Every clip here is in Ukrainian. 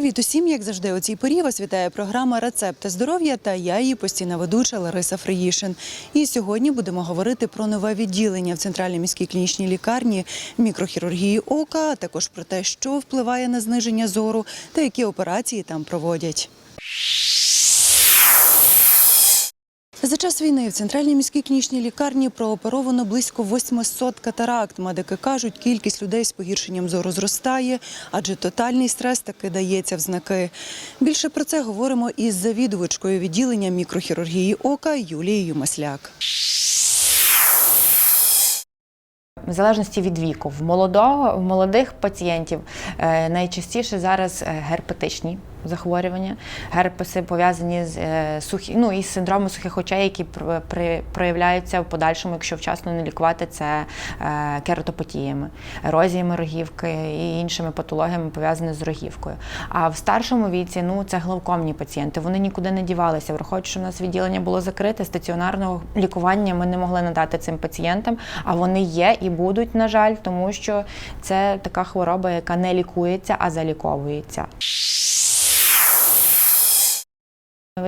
Привіт усім, як завжди, у цій порі вас вітає програма Рецепти здоров'я та я її постійна ведуча Лариса Фриїшин. І сьогодні будемо говорити про нове відділення в центральній міській клінічній лікарні мікрохірургії ока, а також про те, що впливає на зниження зору та які операції там проводять. За час війни в центральній міській клінічній лікарні прооперовано близько 800 катаракт. Медики кажуть, кількість людей з погіршенням зору зростає, адже тотальний стрес таки дається в знаки. Більше про це говоримо із завідувачкою відділення мікрохірургії ока Юлією Масляк. В залежності від віку, в молодого, в молодих пацієнтів е, найчастіше зараз е, герпетичні захворювання. Герпеси пов'язані з е, сухі, ну, із синдромом сухих очей, які проявляються в подальшому, якщо вчасно не лікувати, це е, кератопатіями, ерозіями рогівки і іншими патологіями, пов'язаними з рогівкою. А в старшому віці ну, це главкомні пацієнти. Вони нікуди не дівалися. Враховуючи, що у нас відділення було закрите, стаціонарного лікування ми не могли надати цим пацієнтам, а вони є і будуть, на жаль, тому що це така хвороба, яка не лікується, а заліковується.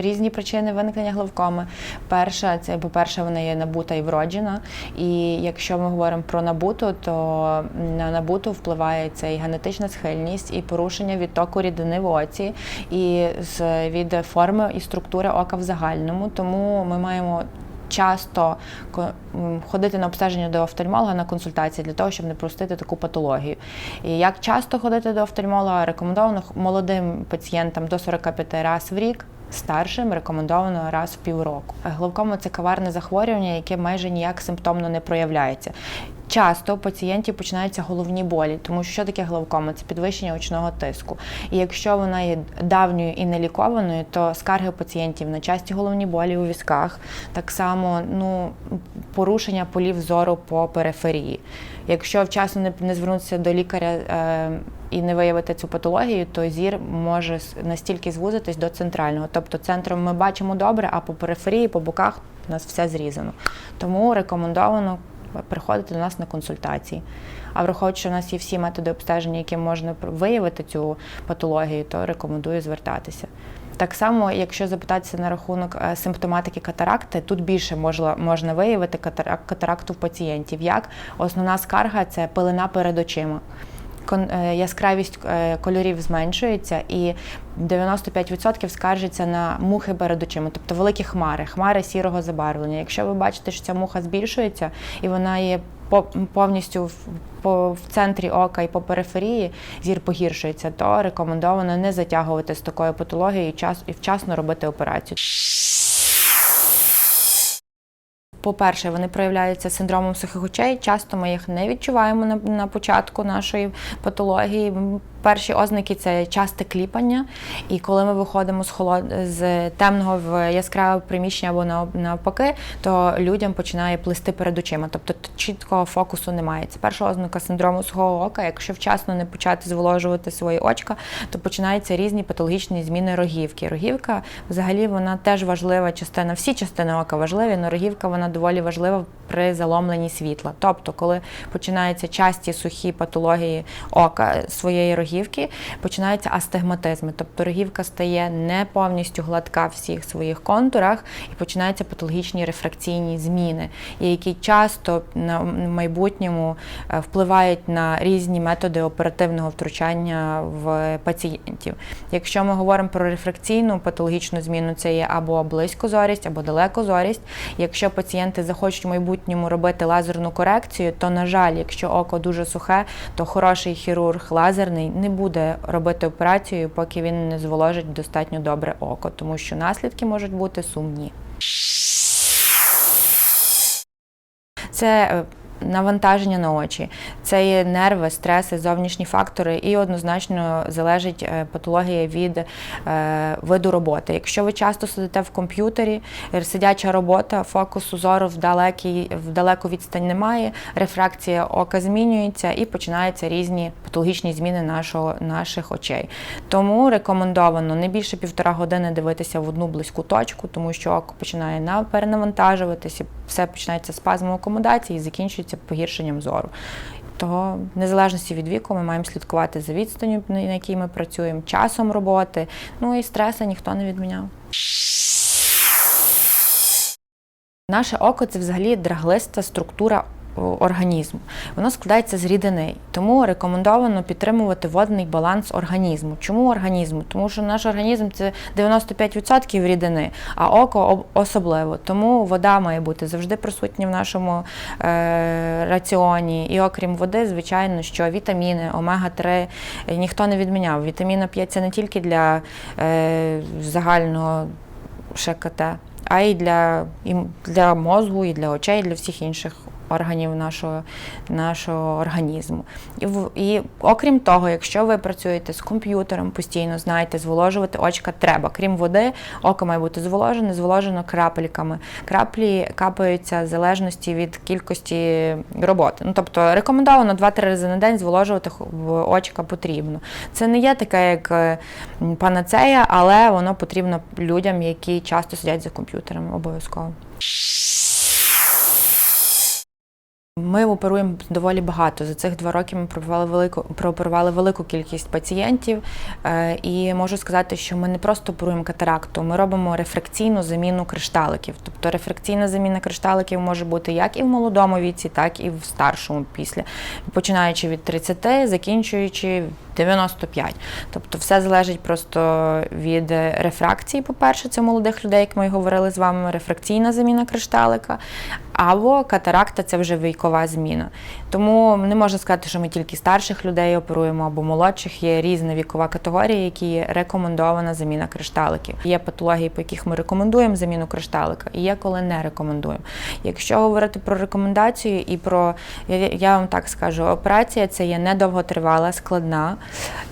Різні причини виникнення главкоми. Перша це, по-перше, вона є набута і вроджена. І якщо ми говоримо про набуту, то на набуту впливає це і генетична схильність, і порушення відтоку рідини в оці, і з від форми і структури ока в загальному. Тому ми маємо. Часто ходити на обстеження до офтальмолога на консультації для того, щоб не простити таку патологію. І як часто ходити до офтальмолога, рекомендовано молодим пацієнтам до 45 разів в рік. Старшим рекомендовано раз в півроку. Главкома це каварне захворювання, яке майже ніяк симптомно не проявляється. Часто у пацієнтів починаються головні болі, тому що що таке главкома? Це підвищення очного тиску. І якщо вона є давньою і нелікованою, то скарги пацієнтів на часті головні болі у візках, так само ну, порушення полів зору по периферії. Якщо вчасно не, не звернутися до лікаря е, і не виявити цю патологію, то зір може настільки звузитись до центрального. Тобто центром ми бачимо добре, а по периферії, по боках у нас все зрізано. Тому рекомендовано приходити до нас на консультації. А враховуючи, що у нас є всі методи обстеження, яким можна виявити цю патологію, то рекомендую звертатися. Так само, якщо запитатися на рахунок е, симптоматики катаракти, тут більше можна, можна виявити катарак- катаракту в пацієнтів. Як основна скарга це пилина перед очима. Е, Яскравість е, кольорів зменшується, і 95% скаржиться на мухи перед очима, тобто великі хмари, хмари сірого забарвлення. Якщо ви бачите, що ця муха збільшується і вона є по- повністю в, по, в центрі ока і по периферії, зір погіршується, то рекомендовано не затягувати з такою патологією і час і вчасно робити операцію. По-перше, вони проявляються синдромом сухих очей. Часто ми їх не відчуваємо на, на початку нашої патології. Перші ознаки це часте кліпання. І коли ми виходимо з холод... з темного в яскраве приміщення або нав- навпаки, то людям починає плисти перед очима. Тобто чіткого фокусу немає. Це перша ознака синдрому сухого ока. Якщо вчасно не почати зволожувати свої очка, то починаються різні патологічні зміни рогівки. Рогівка взагалі вона теж важлива частина. Всі частини ока важливі, але рогівка вона доволі важлива при заломленні світла. Тобто, коли починаються часті сухі патології ока своєї рогівки, починаються астигматизми. Тобто рогівка стає не повністю гладка в всіх своїх контурах і починаються патологічні рефракційні зміни, які часто на майбутньому е, впливають на різні методи оперативного втручання в пацієнтів. Якщо ми говоримо про рефракційну патологічну зміну, це є або близькозорість, або далекозорість. Якщо пацієнти захочуть в майбутньому робити лазерну корекцію, то на жаль, якщо око дуже сухе, то хороший хірург лазерний не буде робити операцію, поки він не зволожить достатньо добре око, тому що наслідки можуть бути сумні. Це е, навантаження на очі, це є нерви, стреси, зовнішні фактори, і однозначно залежить е, патологія від е, виду роботи. Якщо ви часто сидите в комп'ютері, е, сидяча робота, фокусу зору в далекій, в далеку відстань немає, рефракція ока змінюється і починаються різні патологічні зміни нашого, наших очей. Тому рекомендовано не більше півтора години дивитися в одну близьку точку, тому що око починає перенавантажуватися, все починається з спазмом акомодації і закінчується погіршенням зору. Того, в незалежності від віку, ми маємо слідкувати за відстанню, на якій ми працюємо, часом роботи. Ну і стреси ніхто не відміняв. Наше око це взагалі драглиста структура організму. Воно складається з рідини, тому рекомендовано підтримувати водний баланс організму. Чому організму? Тому що наш організм це 95% рідини, а око особливо. Тому вода має бути завжди присутня в нашому е, раціоні. І окрім води, звичайно, що вітаміни, омега-3 е, ніхто не відміняв. Вітаміна 5 це не тільки для е, загального ШКТ, а й для, і для мозку, і для очей, і для всіх інших органів нашого, нашого організму. І, і окрім того, якщо ви працюєте з комп'ютером постійно, знаєте, зволожувати очка треба. Крім води, око має бути зволожене, зволожено крапельками. Краплі капаються в залежності від кількості роботи. Ну, тобто рекомендовано 2-3 рази на день зволожувати очка потрібно. Це не є таке, як е, панацея, але воно потрібно людям, які часто сидять за комп'ютером обов'язково. Ми оперуємо доволі багато. За цих два роки ми прооперували велику, прооперували велику кількість пацієнтів. Е, і можу сказати, що ми не просто оперуємо катаракту, ми робимо рефракційну заміну кришталиків. Тобто рефракційна заміна кришталиків може бути як і в молодому віці, так і в старшому після, починаючи від 30, закінчуючи 95. Тобто все залежить просто від рефракції, по-перше, це молодих людей, як ми говорили з вами, рефракційна заміна кришталика, або катаракта це вже вікова зміна. Тому не можна сказати, що ми тільки старших людей оперуємо або молодших. Є різна вікова категорія, які рекомендована заміна кришталиків. Є патології, по яких ми рекомендуємо заміну кришталика, і є коли не рекомендуємо. Якщо говорити про рекомендацію і про я вам так скажу, операція це є недовготривала, складна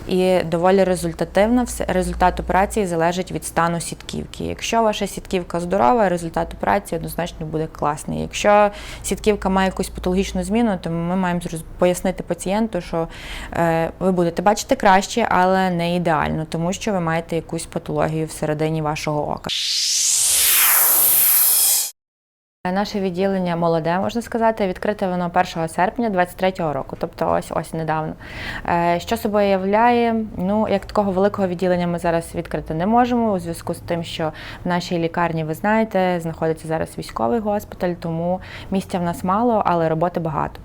і доволі результативна. Все- Результат операції залежить від стану сітківки. Якщо ваша сітківка здорова, результат операції однозначно буде класний. Якщо сітківка має якусь патологічну зміну, то ми маємо пояснити пацієнту, що е, ви будете бачити краще, але не ідеально, тому що ви маєте якусь патологію всередині вашого ока. Наше відділення молоде, можна сказати, відкрите воно 1 серпня 23-го року, тобто ось ось недавно. Е, Що собою являє? Ну, як такого великого відділення ми зараз відкрити не можемо, у зв'язку з тим, що в нашій лікарні, ви знаєте, знаходиться зараз військовий госпіталь, тому місця в нас мало, але роботи багато.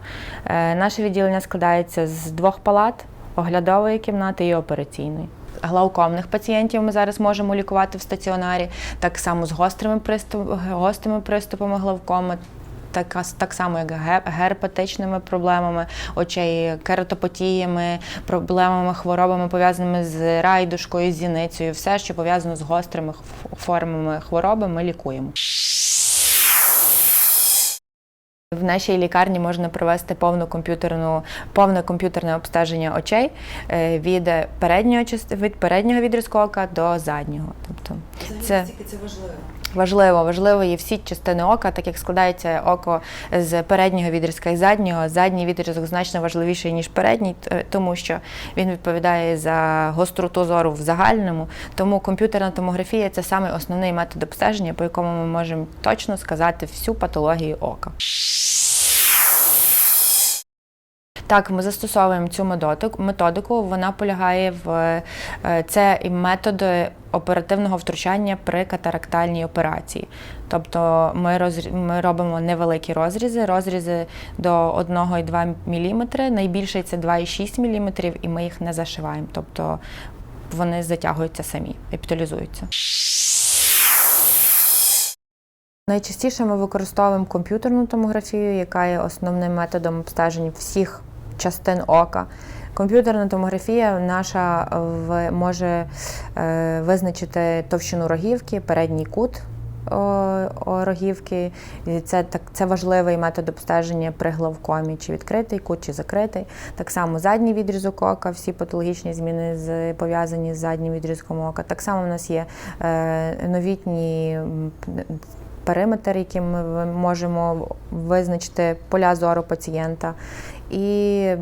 Е, Наше відділення складається з двох палат, оглядової кімнати і операційної. Глаукомних пацієнтів ми зараз можемо лікувати в стаціонарі, так само з гострими приступами, гострими приступами глаукоми. Так, так само, як ге- герпетичними проблемами очей, кератопатіями, проблемами, хворобами, пов'язаними з райдушкою, зіницею, все, що пов'язано з гострими формами хвороби, ми лікуємо. В нашій лікарні можна провести повну комп'ютерну, повне комп'ютерне обстеження очей е, від переднього від переднього відрізку ока до заднього. Тобто це це важливо. Важливо, важливо є всі частини ока, так як складається око з переднього відрізка і заднього. Задній відрізок значно важливіший ніж передній, тому що він відповідає за гостроту зору в загальному. Тому комп'ютерна томографія це саме основний метод обстеження, по якому ми можемо точно сказати всю патологію ока. Так, ми застосовуємо цю методику. Вона полягає в е, це і метод оперативного втручання при катарактальній операції. Тобто ми, розрі- ми робимо невеликі розрізи, розрізи до 1,2 мм, найбільший це 2,6 мм, і ми їх не зашиваємо. Тобто вони затягуються самі, епіталізуються. Найчастіше ми використовуємо комп'ютерну томографію, яка є основним методом обстежень всіх частин ока. Комп'ютерна томографія наша в- може е, визначити товщину рогівки, передній кут рогівки. Це, так, це важливий метод обстеження при главкомі, чи відкритий кут, чи закритий. Так само задній відрізок ока, всі патологічні зміни пов'язані з заднім відрізком ока. Так само в нас є е, новітні периметр, яким ми можемо визначити поля зору пацієнта. І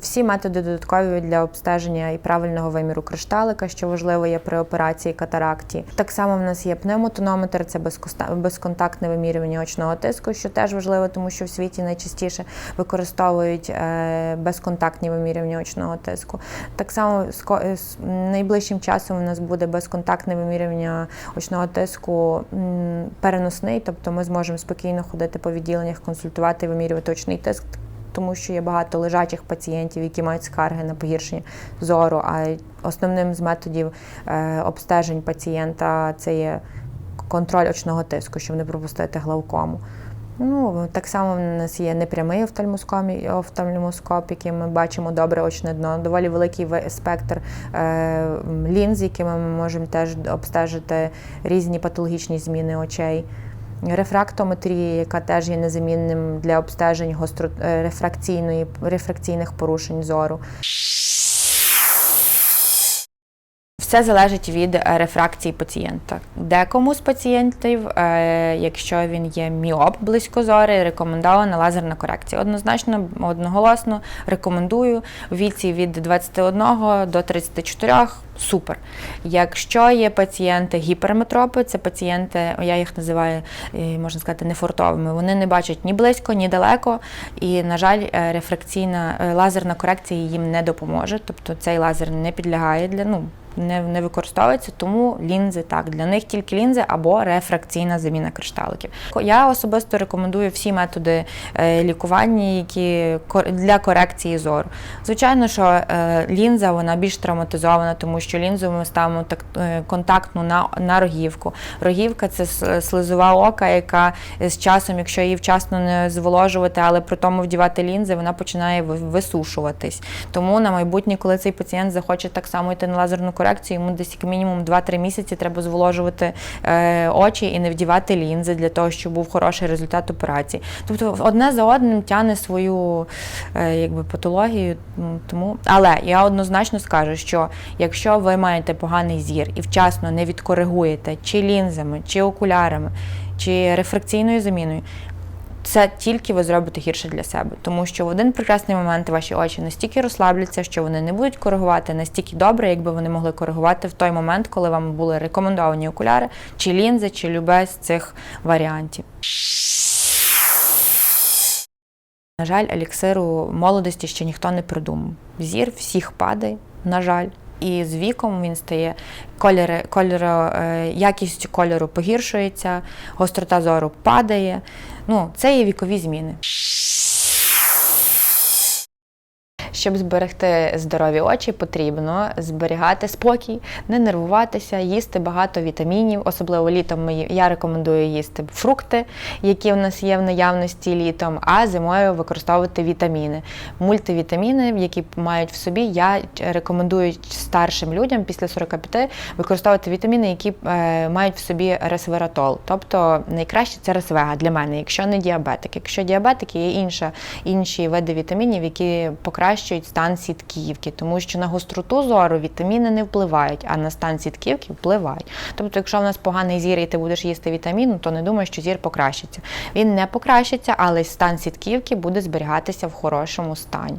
всі методи додаткові для обстеження і правильного виміру кришталика, що важливо є при операції катаракті. Так само в нас є пневмотонометр, це безконтактне вимірювання очного тиску, що теж важливо, тому що в світі найчастіше використовують е, безконтактні вимірювання очного тиску. Так само е, найближчим часом у нас буде безконтактне вимірювання очного тиску переносний, тобто ми зможемо спокійно ходити по відділеннях, консультувати вимірювати очний тиск. Тому що є багато лежачих пацієнтів, які мають скарги на погіршення зору. А основним з методів е, обстежень пацієнта це є контроль очного тиску, щоб не пропустити глаукому. Ну, так само в нас є непрямий офтальмоскоп, яким ми бачимо добре очне дно, доволі великий спектр е, лінз, якими ми можемо теж обстежити різні патологічні зміни очей. Рефрактометрія, яка теж є незамінним для обстежень гостро, е, рефракційної, рефракційних порушень зору. Все залежить від е, рефракції пацієнта. Декому з пацієнтів, е, якщо він є міоп близькозорий, рекомендована лазерна корекція. Однозначно, одноголосно рекомендую у віці від 21 до 34 супер. Якщо є пацієнти гіперметропи, це пацієнти, я їх називаю, е, можна сказати, нефортовими. Вони не бачать ні близько, ні далеко. І, на жаль, е, рефракційна е, лазерна корекція їм не допоможе. Тобто цей лазер не підлягає для ну. Не, не використовується, тому лінзи так. Для них тільки лінзи або рефракційна заміна кришталиків. Я особисто рекомендую всі методи лікування, які для корекції зору. Звичайно, що лінза вона більш травматизована, тому що лінзу ми ставимо так е, контактну на, на рогівку. Рогівка це слизова ока, яка з часом, якщо її вчасно не зволожувати, але при тому вдівати лінзи, вона починає висушуватись. Тому на майбутнє, коли цей пацієнт захоче так само йти на лазерну корекцію, йому десь як мінімум 2-3 місяці треба зволожувати е, очі і не вдівати лінзи для того, щоб був хороший результат операції. Тобто одне за одним тягне свою е, якби, патологію. Тому, але я однозначно скажу, що якщо ви маєте поганий зір і вчасно не відкоригуєте чи лінзами, чи окулярами, чи рефракційною заміною, це тільки ви зробите гірше для себе, тому що в один прекрасний момент ваші очі настільки розслабляться, що вони не будуть коригувати настільки добре, якби вони могли коригувати в той момент, коли вам були рекомендовані окуляри, чи лінзи, чи любе з цих варіантів. На жаль, еліксиру молодості ще ніхто не придумав. Зір всіх падає, на жаль. І з віком він стає кольори, кольору, е, якість кольору погіршується, гострота зору падає. Ну, це є вікові зміни. Щоб зберегти здорові очі, потрібно зберігати спокій, не нервуватися, їсти багато вітамінів. Особливо літом я рекомендую їсти фрукти, які в нас є в наявності літом, а зимою використовувати вітаміни. Мультивітаміни, які мають в собі, я рекомендую старшим людям після 45 використовувати вітаміни, які е, мають в собі ресвератол. Тобто найкраще це ресвега для мене, якщо не діабетик. Якщо діабетики, є інша, інші види вітамінів, які покращують стан сітківки, тому що на гостроту зору вітаміни не впливають, а на стан сітківки впливають. Тобто, якщо в нас поганий зір і ти будеш їсти вітамін, то не думай, що зір покращиться. Він не покращиться, але стан сітківки буде зберігатися в хорошому стані.